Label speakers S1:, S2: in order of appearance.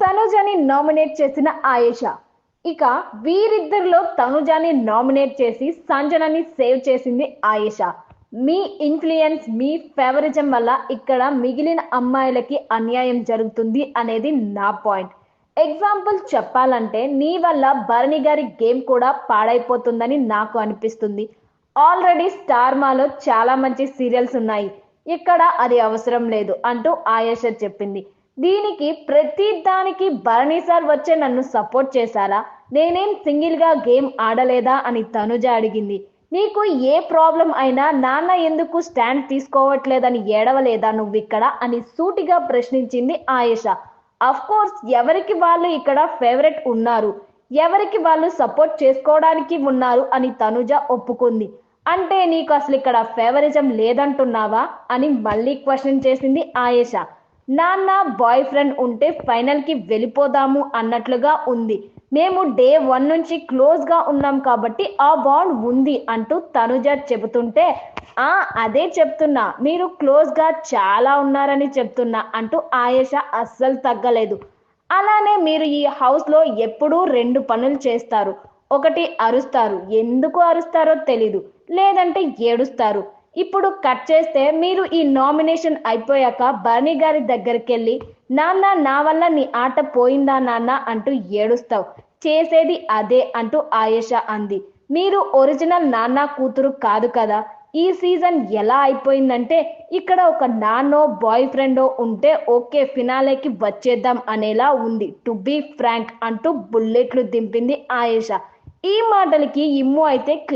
S1: తనుజని nominate చేసిన ఆయేషా. ఇక వీరిద్దరిలో తనుజాని nominate చేసి సంజనని సేవ్ చేసింది ఆయేషా. మీ ఇన్ఫ్లుయెన్స్ మీ ఫేవరిజం వల్ల ఇక్కడ మిగిలిన అమ్మాయిలకి అన్యాయం జరుగుతుంది అనేది నా పాయింట్. ఎగ్జాంపుల్ చెప్పాలంటే నీ వల్ల భరణి గారి గేమ్ కూడా పాడైపోతుందని నాకు అనిపిస్తుంది. ఆల్రెడీ స్టార్ మాలో చాలా మంచి సీరియల్స్ ఉన్నాయి. ఇక్కడ అది అవసరం లేదు అంటూ ఆయేష చెప్పింది. దీనికి ప్రతి దానికి భరణి సార్ వచ్చే నన్ను సపోర్ట్ చేశారా? నేనేం సింగిల్గా గేమ్ ఆడలేదా అని తనుజ అడిగింది. నీకు ఏ ప్రాబ్లం అయినా నాన్న ఎందుకు స్టాండ్ తీసుకోవట్లేదని ఏడవలేదా నువ్వు ఇక్కడ అని సూటిగా ప్రశ్నించింది ఆయేష. అఫ్ కోర్స్ ఎవరికి వాళ్ళు ఇక్కడ ఫేవరెట్ ఉన్నారు? ఎవరికి వాళ్ళు సపోర్ట్ చేసుకోవడానికి ఉన్నారు అని తనుజ ఒప్పుకుంది. అంటే నీకు అసలు ఇక్కడ ఫేవరిజం లేదంటున్నావా? అని మళ్ళీ క్వశ్చన్ చేసింది ఆయేష. నాన్న బాయ్ ఫ్రెండ్ ఉంటే ఫైనల్కి వెళ్ళిపోదాము అన్నట్లుగా ఉంది. మేము డే వన్ నుంచి క్లోజ్గా ఉన్నాం కాబట్టి ఆ బాండ్ ఉంది అంటూ తనుజ చెబుతుంటే ఆ అదే చెప్తున్నా. మీరు క్లోజ్గా చాలా ఉన్నారని చెప్తున్నా అంటూ ఆయేష అస్సలు తగ్గలేదు. అలానే మీరు ఈ హౌస్లో ఎప్పుడూ రెండు పనులు చేస్తారు. ఒకటి అరుస్తారు. ఎందుకు అరుస్తారో తెలీదు. లేదంటే ఏడుస్తారు. ఇప్పుడు కట్ చేస్తే మీరు ఈ నామినేషన్ అయిపోయాక బర్నీ గారి దగ్గరికి వెళ్ళి నాన్న నా వల్ల నీ ఆట పోయిందా నాన్న? అంటూ ఏడుస్తావు. చేసేది అదే అంటూ ఆయేష అంది. మీరు ఒరిజినల్ నాన్న కూతురు కాదు కదా. ఈ సీజన్ ఎలా అయిపోయిందంటే ఇక్కడ ఒక నాన్నో బాయ్ ఫ్రెండో ఉంటే ఓకే ఫినాలేకి వచ్చేద్దాం అనేలా ఉంది. టు బీ ఫ్రాంక్ అంటూ బుల్లెట్లు దింపింది ఆయేష. ఈ మాటలకి ఇమ్ము అయితే